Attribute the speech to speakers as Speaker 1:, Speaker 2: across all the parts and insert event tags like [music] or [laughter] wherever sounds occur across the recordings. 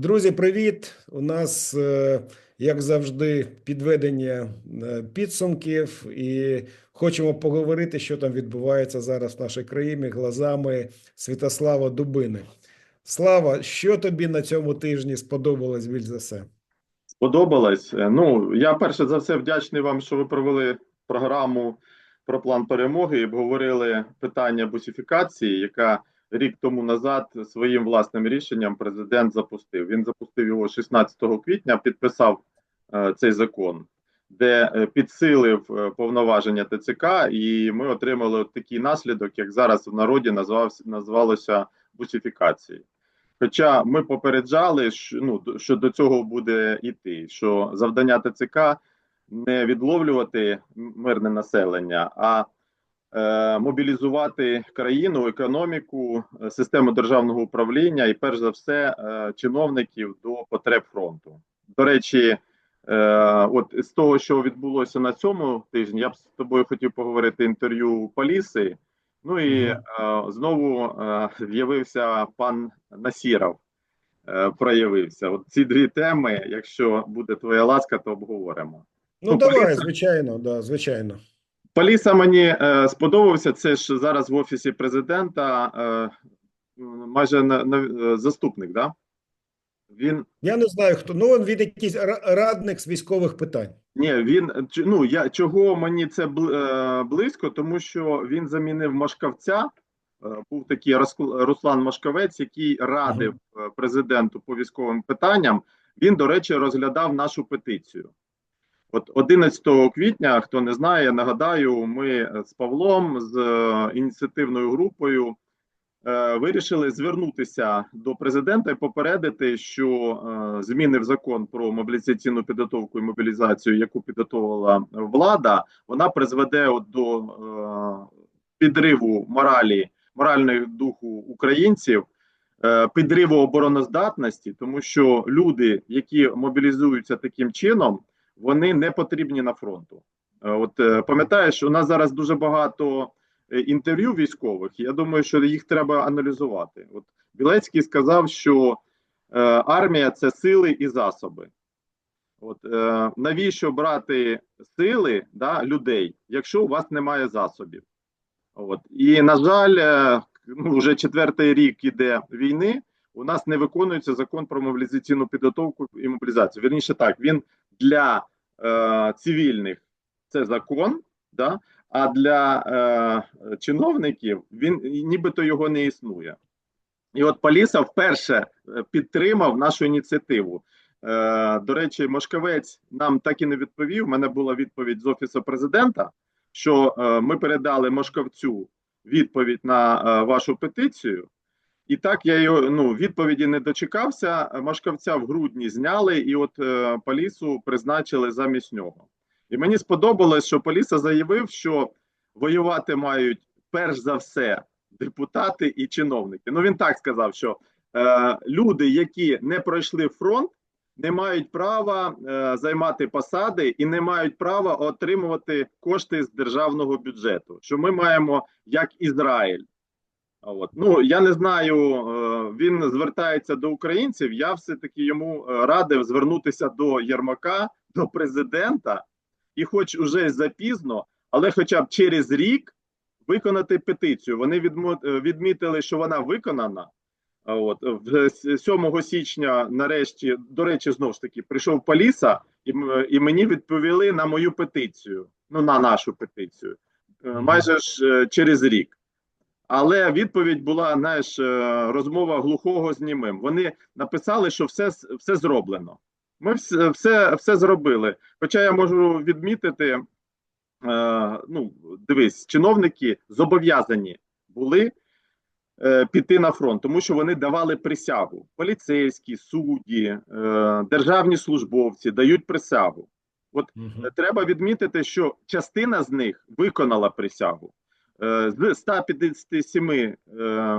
Speaker 1: Друзі, привіт! У нас, е, як завжди, підведення е, підсумків, і хочемо поговорити, що там відбувається зараз в нашій країні глазами Святослава Дубини. Слава, що тобі на цьому тижні сподобалось більш за все?
Speaker 2: Сподобалось. Е, Ну, я перше за все вдячний вам, що ви провели програму про план перемоги і обговорили питання бусифікації, яка рік тому назад своїм власним рішенням президент запустив. Він запустив його 16 квітня, підписав е, цей закон, де е, підсилив е, повноваження ТЦК, і ми отримали такий наслідок, як зараз в народі назвався назвалося бусифікацією. Хоча ми попереджали, що ну що до цього буде йти, що завдання ТЦК не відловлювати мирне населення, а мобілізувати країну, економіку, е, систему державного управління і, перш за все, е, чиновників до потреб фронту. До речі, е, от з того, що відбулося на цьому тижні, я б з тобою хотів поговорити інтерв'ю Поліси. Ну і е, знову е, з'явився пан Насіров. Е, проявився. От ці дві теми, якщо буде твоя ласка, то обговоримо.
Speaker 1: Ну,
Speaker 2: Ну,
Speaker 1: давай,
Speaker 2: Поліса-
Speaker 1: звичайно, да, звичайно.
Speaker 2: Поліса мені е, сподобався. Це ж зараз в офісі президента е, майже на, на, е, заступник. Да? Він
Speaker 1: Я не знаю, хто. Ну, він від якийсь радник з військових питань.
Speaker 2: ні, він ну я чого мені це е, близько, тому що він замінив Машкавця. Е, Був такий Руслан Машкавець, який радив президенту по військовим питанням. Він, до речі, розглядав нашу петицію. От 11 квітня, хто не знає, нагадаю, ми з Павлом, з е, ініціативною групою е, вирішили звернутися до президента і попередити, що е, зміни в закон про мобілізаційну підготовку і мобілізацію, яку підготовила влада, вона призведе до е, підриву моралі, морального духу українців. е, Підриву обороноздатності, тому що люди, які мобілізуються таким чином, вони не потрібні на фронту. Е, От е, пам'ятаєш, у нас зараз дуже багато е, інтерв'ю військових. Я думаю, що їх треба аналізувати. От Білецький сказав, що армія це сили і засоби. От е, навіщо брати сили да, людей, якщо у вас немає засобів? От і на жаль, е, ну вже четвертий рік іде війни. У нас не виконується закон про мобілізаційну підготовку і мобілізацію. Вірніше так, він для е, цивільних це закон, да, а для е, чиновників він нібито його не існує. І от Поліса вперше е, підтримав нашу ініціативу. Е, до речі, Мошковець нам так і не відповів. У мене була відповідь з офісу президента, що е, ми передали Мошковцю відповідь на вашу петицію. І так я його ну відповіді не дочекався. Машкавця в грудні зняли, і от е, Полісу призначили замість нього. І мені сподобалось, що Поліса заявив, що воювати мають перш за все депутати і чиновники. Ну він так сказав, що е, люди, які не пройшли фронт, не мають права е, займати посади і не мають права отримувати кошти з державного бюджету. Що ми маємо як Ізраїль. От ну я не знаю, е, він звертається до українців. Я все таки йому е, радив звернутися до Єрмака, до президента, і, хоч уже запізно, але хоча б через рік виконати петицію. Вони е, відмітили, що вона виконана. От в 7 січня, нарешті, до речі, знову ж таки прийшов Поліса, і, і мені відповіли на мою петицію. Ну на нашу петицію, майже ж через рік. Але відповідь була знаєш, е, розмова глухого з німим. Вони написали, що все все зроблено. Ми все, все, все зробили. Хоча я можу відмітити, е, ну дивись, чиновники зобов'язані були е, піти на фронт, тому що вони давали присягу. Поліцейські, судді, державні службовці дають присягу. От Е, Треба відмітити, що частина з них виконала присягу. Е, З 157 е,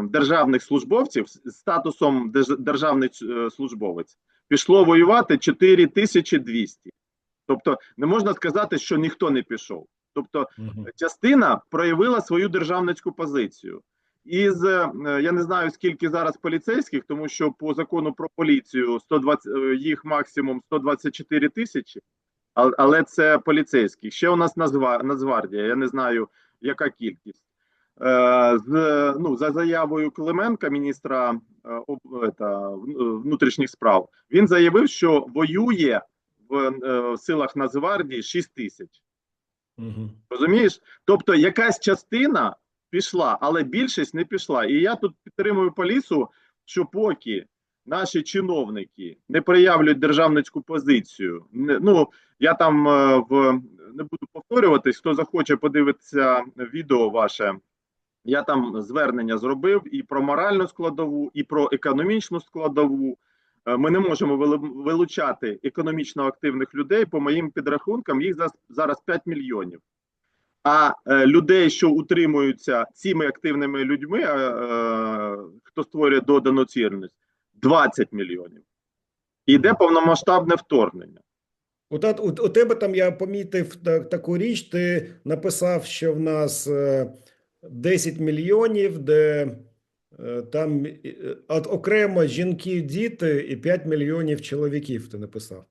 Speaker 2: державних службовців з статусом держ- державний е, службовець пішло воювати 4200. Тобто не можна сказати, що ніхто не пішов. Тобто частина проявила свою державницьку позицію. із я не знаю скільки зараз поліцейських, тому що по закону про поліцію 120, е, їх максимум 124 тисячі, але це поліцейських. Ще у нас Нацгва- Нацгвардія, я не знаю, яка кількість. Е, З, ну, за заявою Клименка, міністра е, об- ета, внутрішніх справ, він заявив, що воює в е, силах Нацгвардії 6 тисяч.
Speaker 1: Угу.
Speaker 2: Розумієш? Тобто якась частина пішла, але більшість не пішла. І я тут підтримую полісу, що поки наші чиновники не проявлять державницьку позицію, не, ну я там е, в не буду повторюватись, хто захоче подивитися відео ваше. Я там звернення зробив і про моральну складову, і про економічну складову. Е, Ми не можемо вилучати економічно активних людей. По моїм підрахункам, їх зараз 5 мільйонів. А е, людей, що утримуються цими активними людьми, хто створює додану цінність, 20 мільйонів. І йде повномасштабне вторгнення.
Speaker 1: От, у, у тебе там я помітив так, таку річ, ти написав, що в нас е, 10 мільйонів, де е, там е, от, окремо жінки, діти і 5 мільйонів чоловіків ти написав.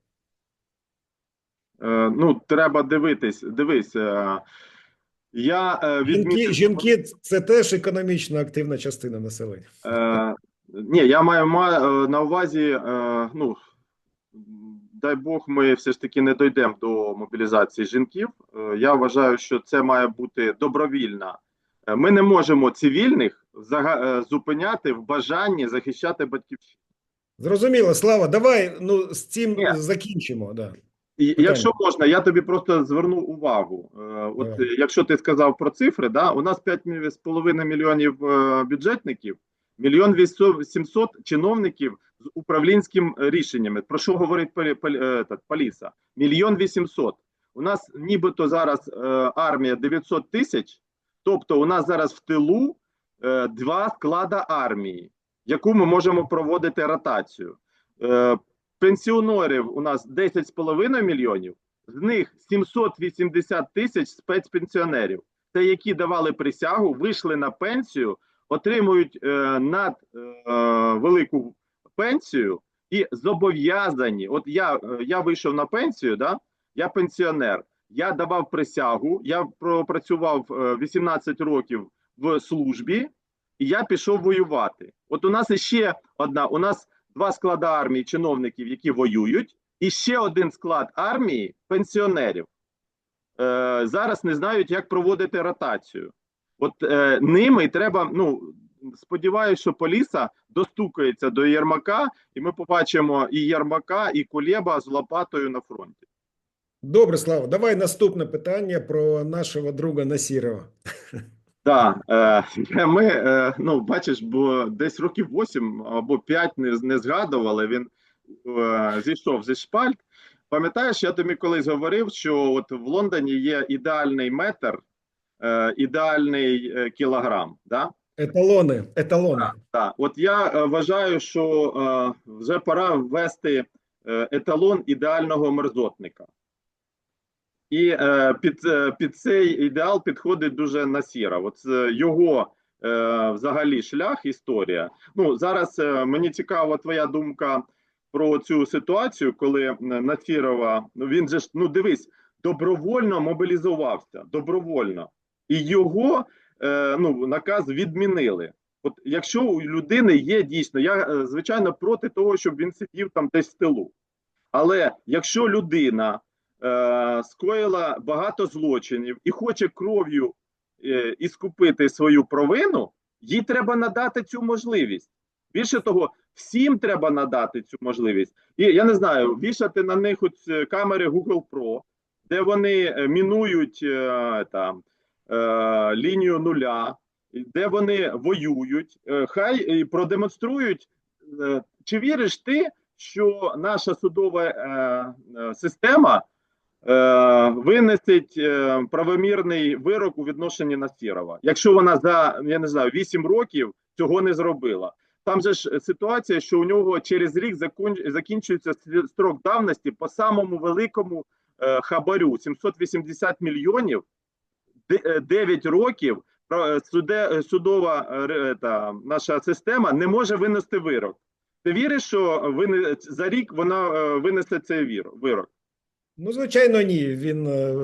Speaker 2: Е, ну, треба дивитись. Дивись. Е, я е,
Speaker 1: Жінки,
Speaker 2: відмітив,
Speaker 1: жінки це теж економічно активна частина населення.
Speaker 2: Е, ні, я маю е, на увазі, е, ну, дай Бог, ми все ж таки не дійдемо до мобілізації жінків. Е, я вважаю, що це має бути добровільна. Е, Ми не можемо цивільних е, зупиняти в бажанні захищати батьківщину.
Speaker 1: Зрозуміло, Слава, давай ну, з цим
Speaker 2: Ні.
Speaker 1: закінчимо. Да.
Speaker 2: І
Speaker 1: Питання.
Speaker 2: якщо можна, я тобі просто зверну увагу. От
Speaker 1: Давай.
Speaker 2: якщо ти сказав про цифри, да, у нас 5,5 мільйонів бюджетників, мільйон 800 чиновників з управлінським е, рішеннями. Про що говорить полі, е? Мільйон 800. У нас нібито зараз е, армія 900 тисяч, тобто у нас зараз в тилу два склада армії, яку ми можемо проводити ротацію. Пенсіонерів у нас 10,5 мільйонів, з них 780 тисяч спецпенсіонерів. Це які давали присягу, вийшли на пенсію, отримують е, над е, велику пенсію і зобов'язані. От я, е, я вийшов на пенсію, да? я пенсіонер. Я давав присягу, я пропрацював е, 18 років в службі, і я пішов воювати. От у нас іще одна: у нас два склади армії чиновників, які воюють, і ще один склад армії пенсіонерів. Е, зараз не знають, як проводити ротацію. От е, ними треба. Ну сподіваюся, що Поліса достукається до Єрмака, і ми побачимо і Єрмака, і Кулєба з лопатою на фронті.
Speaker 1: Добре, Слава, давай наступне питання про нашого друга Насірова.
Speaker 2: Так, е, ми, е, ну, бачиш, бо десь років 8 або 5 не, не згадували, він е, зійшов зі шпальт. Пам'ятаєш, я тобі колись говорив, що от в Лондоні є ідеальний метр, ідеальний кілограм. Да?
Speaker 1: Еталони, еталони.
Speaker 2: Так, от я е, вважаю, що е, вже пора ввести е, еталон ідеального мерзотника. І під, під цей ідеал підходить дуже Насіра. От його взагалі шлях, історія. Ну зараз мені цікава твоя думка про цю ситуацію, коли Насірова, ну він же ж ну дивись, добровольно мобілізувався, добровольно, і його ну наказ відмінили. От якщо у людини є дійсно, я е, звичайно проти того, щоб він сидів там десь в тилу. Але якщо людина е, скоїла багато злочинів і хоче кров'ю е, іскупити свою провину, їй треба надати цю можливість. Більше того, всім треба надати цю можливість. І я не знаю, вішати на них от е, камери Google Pro, де вони е, мінують е, там, е, лінію нуля, де вони воюють, е, хай продемонструють, е, чи віриш ти, що наша судова е, е, система е, винесить е, правомірний вирок у відношенні Насірова, якщо вона за я не знаю 8 років цього не зробила. Там же ж ситуація, що у нього через рік закінчується строк давності по самому великому е, хабарю 780 мільйонів, е, 9 років суде, е, судова е, та, наша система не може винести вирок. Ти віриш, що за рік вона е, винесе цей вирок?
Speaker 1: Ну, звичайно, ні. Він е,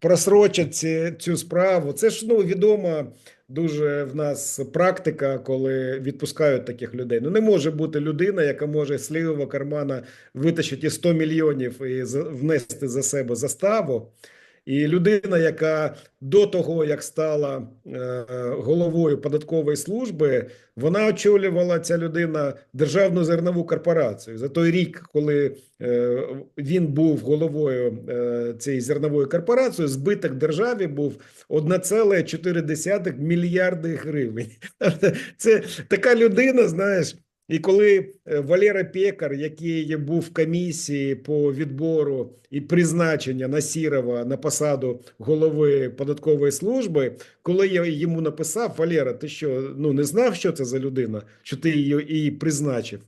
Speaker 1: просрочить ці, цю справу. Це ж ну відома дуже в нас практика, коли відпускають таких людей. Ну не може бути людина, яка може з лівого кармана витащити 100 мільйонів і внести за себе заставу. І людина, яка до того, як стала е, головою податкової служби, вона очолювала ця людина державну зернову корпорацію. За той рік, коли е, він був головою е, цієї зернової корпорації, збиток державі був 1,4 мільярди гривень. [laughs] Це така людина, знаєш. І коли е, Валера Пекар, який був в комісії по відбору і призначення Насірова на посаду голови податкової служби, коли я йому написав: Валера, ти що ну не знав, що це за людина, що ти її, її призначив?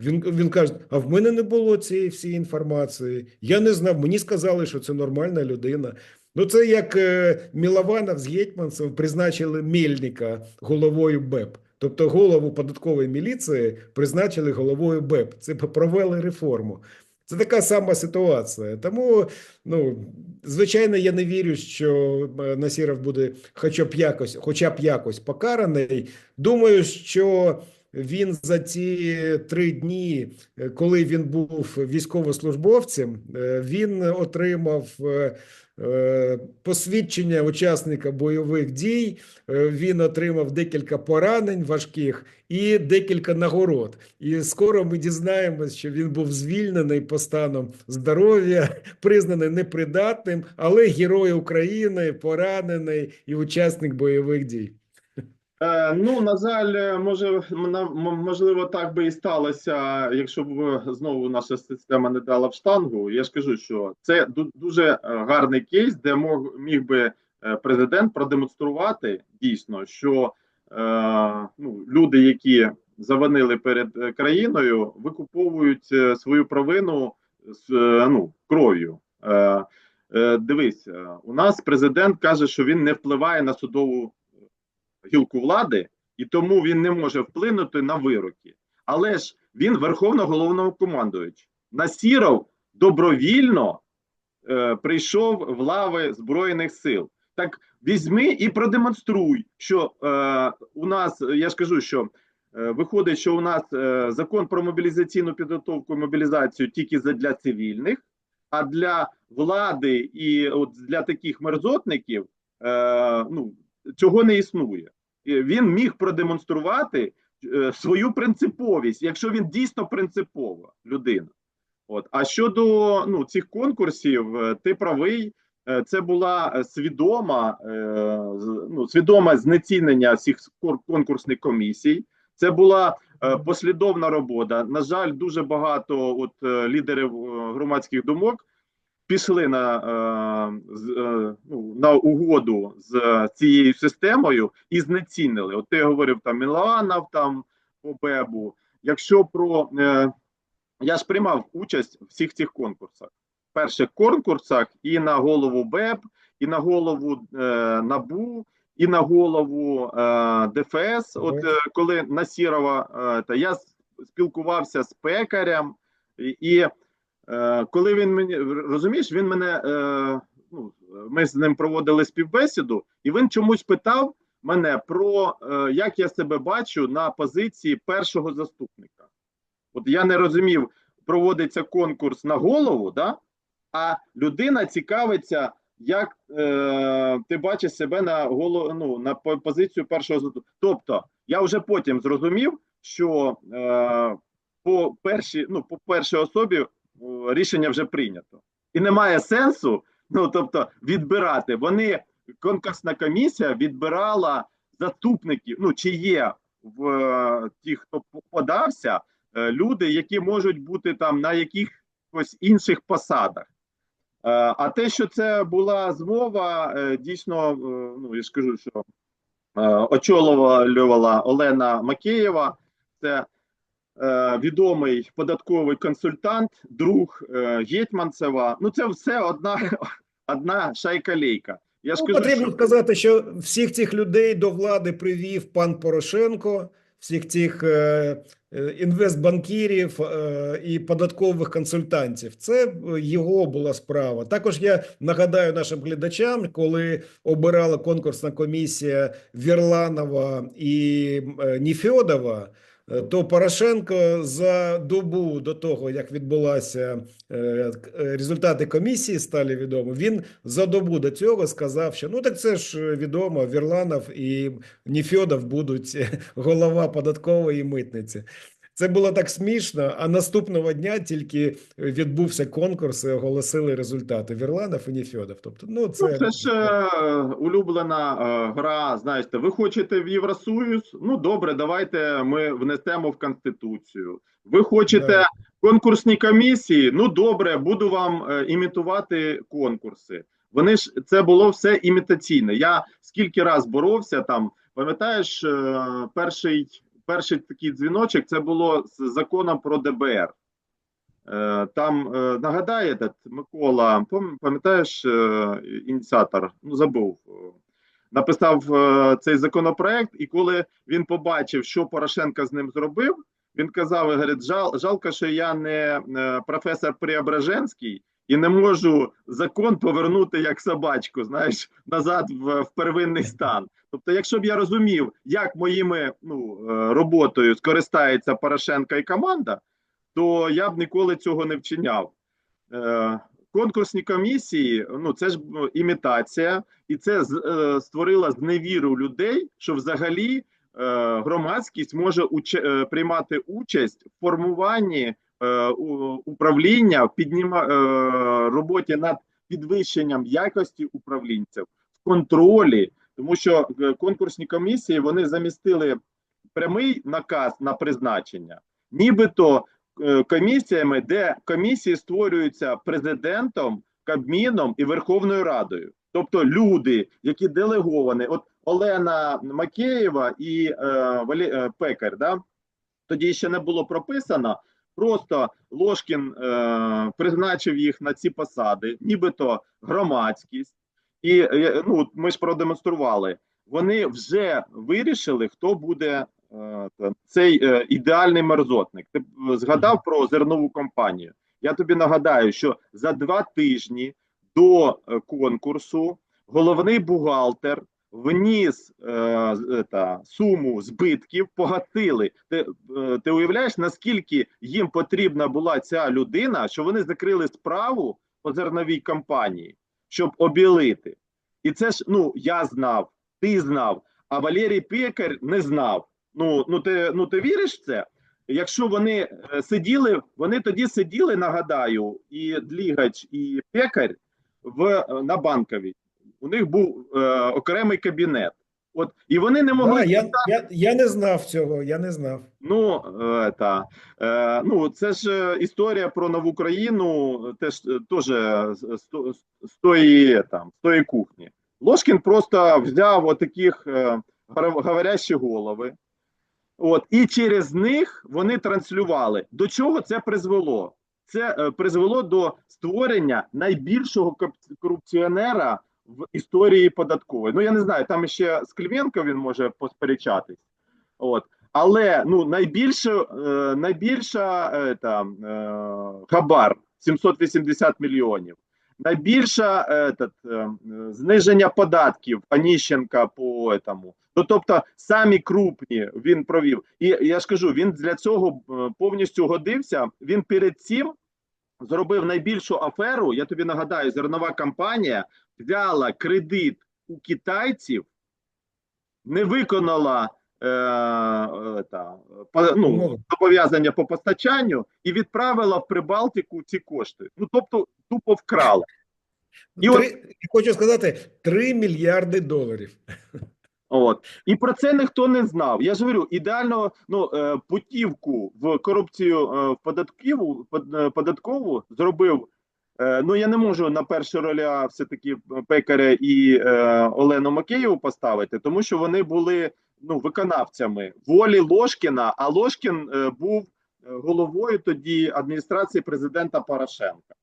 Speaker 1: Він, він каже: а в мене не було цієї всієї інформації. Я не знав. Мені сказали, що це нормальна людина. Ну, це як е, Мілованов з Гетьманцем призначили Мельника головою БЕП. Тобто голову податкової міліції призначили головою БЕП. Це провели реформу. Це така сама ситуація. Тому, ну, звичайно, я не вірю, що Насіров буде хоча б якось, хоча б якось покараний. Думаю, що він за ці три дні, е, коли він був військовослужбовцем, е, він отримав е, посвідчення учасника бойових дій. Він отримав декілька поранень важких і декілька нагород. І скоро ми дізнаємось, що він був звільнений по стану здоров'я, [laughs] признаний непридатним, але герой України, поранений і учасник бойових дій.
Speaker 2: Е, ну, на жаль, е, може, можливо, так би і сталося, якщо б е, знову наша система не дала в штангу. Я ж кажу, що це дуже гарний кейс, де мог, міг би президент продемонструвати дійсно, що ну, люди, які завинили перед країною, викуповують свою провину з ну, кров'ю. Дивись, у нас президент каже, що він не впливає на судову гілку влади, і тому він не може вплинути на вироки. Але ж він верховно головнокомандуючий. Насіров добровільно е, прийшов в лави Збройних сил. Так візьми і продемонструй, що е, у нас, я ж кажу, що е, виходить, що у нас е, закон про мобілізаційну підготовку і мобілізацію тільки для цивільних, а для влади і от для таких мерзотників е, ну, цього не існує. Він міг продемонструвати е, свою принциповість, якщо він дійсно принципова людина. От. А щодо ну, цих конкурсів, е, ти правий, е, це була свідома, ну, свідоме знецінення всіх конкурсних комісій. Це була послідовна робота. На жаль, дуже багато от, лідерів громадських думок пішли на, е, е, ну, на угоду з цією системою і знецінили. От ти говорив там Міланов там по Бебу. Якщо про е, я ж приймав участь в всіх цих конкурсах, перших конкурсах і на голову БЕБ, і на голову НАБУ, і на голову ДФС. От коли Насірова, та я спілкувався з пекарем, і, коли він мені розумієш, він мене е, ну, ми з ним проводили співбесіду, і він чомусь питав мене про е, як я себе бачу на позиції першого заступника. От я не розумів, проводиться конкурс на голову, да? а людина цікавиться, як е, ти бачиш себе на голову, ну, на позицію першого заступника. Тобто, я вже потім зрозумів, що е, по першій, ну, по першій особі е, рішення вже прийнято. І немає сенсу, ну тобто, відбирати. Вони, конкурсна комісія відбирала заступників, ну чи є в е, ті, хто подався, е, люди, які можуть бути там на якихось інших посадах. Е, А те, що це була змова, е, дійсно, е, ну я ж кажу, що е, очолювала Олена Макеєва, це е, відомий податковий консультант, друг е, Гетьманцева. Ну, це все одна, [laughs] одна шайка-лейка. Я ж
Speaker 1: Ну,
Speaker 2: кажу,
Speaker 1: потрібно
Speaker 2: що
Speaker 1: сказати, що всіх цих людей до влади привів пан Порошенко, всіх цих е, е, інвестбанкірів е, і податкових консультантів. Це е, його була справа. Також я нагадаю нашим глядачам, коли обирала конкурсна комісія Вірланова і е, Ніфьодова. Е, То Порошенко за добу до того, як відбулася е, е, результати комісії, стали відомі. Він за добу до цього сказав, що ну так це ж відомо, Вірланов і Ніфьодов будуть голова податкової митниці. Це було так смішно. А наступного дня тільки відбувся конкурс і оголосили результати Вірланов і Ніфьодов. Тобто, ну
Speaker 2: Ну,
Speaker 1: це,
Speaker 2: це ж е, улюблена е, гра. Знаєте, ви хочете в Євросоюз? Ну добре, давайте ми внесемо в конституцію. Ви хочете
Speaker 1: Да.
Speaker 2: конкурсні комісії? Ну добре, буду вам е, імітувати конкурси. Вони ж це було все імітаційне. Я скільки раз боровся там. Пам'ятаєш, е, перший перший такий дзвіночок це було з законом про ДБР. Е, Там е, нагадаєте, Микола, пам- пам'ятаєш, е, ініціатор, ну забув, написав цей законопроект, і коли він побачив, що Порошенко з ним зробив, він казав: говорить, жал, жалко, що я не професор Преображенський і не можу закон повернути як собачку, знаєш, назад в, в первинний стан. Тобто, якщо б я розумів, як моїми ну, е, роботою скористається Порошенко і команда то я б ніколи цього не вчиняв. Е, конкурсні комісії, ну це ж ну, імітація, і це е, створило зневіру людей, що взагалі е, громадськість може уч- приймати участь в формуванні управління, в підніма, е, роботі над підвищенням якості управлінців, в контролі, тому що е, конкурсні комісії вони замістили прямий наказ на призначення, нібито е, комісіями, де комісії створюються президентом, Кабміном і Верховною Радою. Тобто люди, які делеговані, от Олена Макеєва і е, Валі, е, Пекар, да? тоді ще не було прописано. Просто Ложкін е, призначив їх на ці посади, нібито громадськість, і е, ну ми ж продемонстрували. Вони вже вирішили, хто буде е, цей е, ідеальний мерзотник. Ти е, згадав про зернову компанію. Я тобі нагадаю, що за два тижні до е, конкурсу головний бухгалтер вніс е, е, та, суму збитків, погасили. Ти, е, ти уявляєш, наскільки їм потрібна була ця людина, що вони закрили справу по зерновій компанії, щоб обілити. І це ж ну я знав, ти знав, а Валерій Пекар не знав. Ну, ну ти ну ти віриш в це? Якщо вони е, сиділи, вони тоді сиділи, нагадаю, і Длігач, і Пекар в е, на банковій. У них був е, окремий кабінет. От і вони не могли
Speaker 1: А, я, я, я не знав цього, я не знав.
Speaker 2: Ну, е, та, е, ну, це ж е, історія про нову країну, теж е, теж е, то- з тої, там, з тої кухні. Ложкін просто взяв отаких е, говорящі голови, от, і через них вони транслювали. До чого це призвело? Це е, призвело до створення найбільшого корупціонера в історії податкової. Ну, я не знаю, там ще з Клименко він може посперечатись. От. Але ну найбільше е, найбільша е, там е, хабар 780 мільйонів. Найбільша е, е, зниження податків Аніщенка по этому. Ну тобто самі крупні він провів. І я ж кажу, він для цього е, повністю годився. Він перед цим зробив найбільшу аферу. Я тобі нагадаю, зернова компанія взяла кредит у китайців, не виконала е, е, та, по, ну, зобов'язання по постачанню і відправила в Прибалтику ці кошти. Ну тобто тупо вкрала. І от-
Speaker 1: Три, я хочу сказати, 3 мільярди доларів.
Speaker 2: От і про це ніхто не знав. Я ж говорю, ідеально ну е, путівку в корупцію е, в податківу под- е, податкову зробив. Е, ну я не можу на першу роля все таки пекаря і е, Олену Макеєву поставити, тому що вони були ну виконавцями волі Ложкіна. А Ложкін е, був е, головою тоді адміністрації президента Порошенка.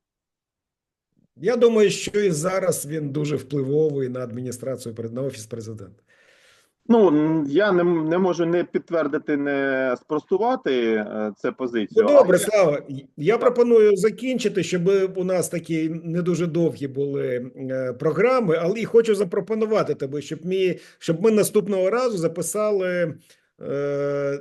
Speaker 1: Я думаю, що і зараз він дуже впливовий на адміністрацію на офіс президента.
Speaker 2: Ну я не, не можу не підтвердити, не спростувати е, це позицію.
Speaker 1: Ну, добре,
Speaker 2: я...
Speaker 1: Слава. Я пропоную закінчити, щоб у нас такі не дуже довгі були е, програми, але і хочу запропонувати тебе, щоб ми, щоб ми наступного разу записали. Е,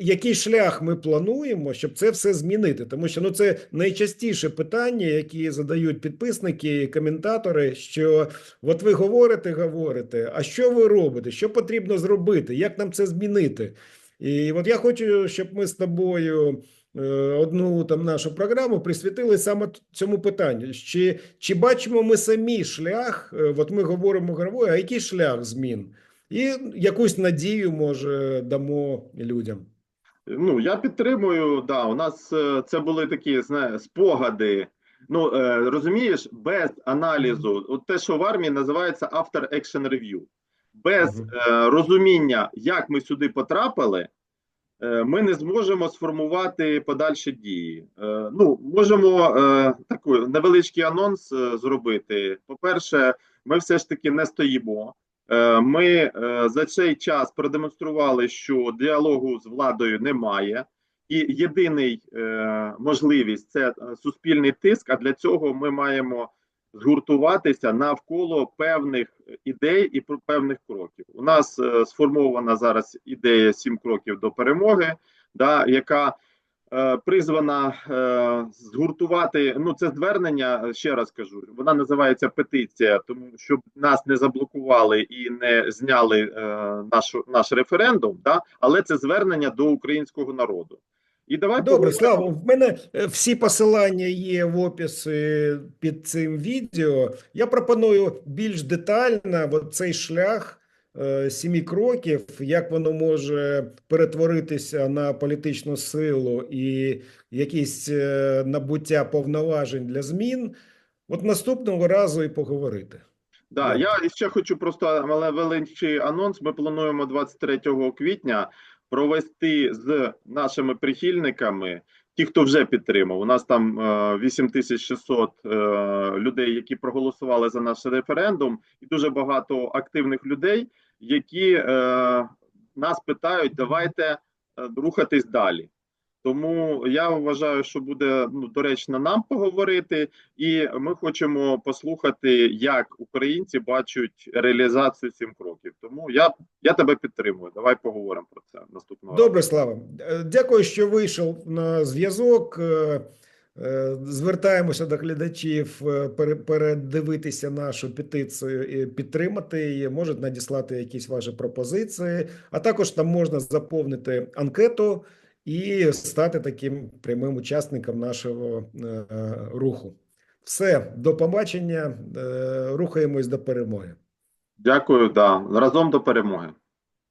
Speaker 1: Який шлях ми плануємо, щоб це все змінити? Тому що ну це найчастіше питання, які задають підписники і коментатори. Що от ви говорите, говорите, а що ви робите? Що потрібно зробити? Як нам це змінити? І от я хочу, щоб ми з тобою е, одну там нашу програму присвятили саме цьому питанню. Чи, чи бачимо ми самі шлях? е, От ми говоримо говоримо, а який шлях змін? І якусь надію, може, дамо людям.
Speaker 2: Ну, я підтримую, да, у нас е, це були такі знає, спогади. Ну, е, розумієш, без аналізу, от те, що в армії називається after action review. Без
Speaker 1: Мгм.
Speaker 2: е, розуміння, як ми сюди потрапили, ми не зможемо сформувати подальші дії. Ну, можемо такий невеличкий анонс зробити. По-перше, ми все ж таки не стоїмо. Е, Ми е, за цей час продемонстрували, що діалогу з владою немає, і єдиний е, можливість це суспільний тиск. А для цього ми маємо згуртуватися навколо певних ідей і певних кроків. У нас сформована зараз ідея сім кроків до перемоги, да, яка призвана е, згуртувати. Ну, це звернення, е, ще раз кажу, вона називається петиція, тому щоб нас не заблокували і не зняли е, нашу, наш референдум. Да, але це звернення до українського народу. І давай
Speaker 1: Добре, Слава, в мене е, всі посилання є в описі під цим відео. Я пропоную більш детально цей шлях е, сімі кроків, як воно може перетворитися на політичну силу і якісь е, набуття повноважень для змін. От наступного разу і поговорити.
Speaker 2: Да, я ще хочу просто маленький анонс. Ми плануємо 23 квітня провести з нашими прихильниками, ті, хто вже підтримав. У нас там е, 8600 е, людей, які проголосували за наш референдум, і дуже багато активних людей, які е, нас питають, давайте е, рухатись далі. Тому я вважаю, що буде ну, доречно нам поговорити, і ми хочемо послухати, як українці бачать реалізацію сім кроків. Тому я, я тебе підтримую. Давай поговоримо про це наступного разу.
Speaker 1: Добре, Слава. Е, Дякую, що вийшов на зв'язок. Е, Звертаємося до глядачів е, пере- передивитися нашу петицію і підтримати її. Можуть надіслати якісь ваші пропозиції, а також там можна заповнити анкету і стати таким прямим учасником нашого е, руху. Все, до побачення. Рухаємось до перемоги.
Speaker 2: Дякую, да разом до перемоги.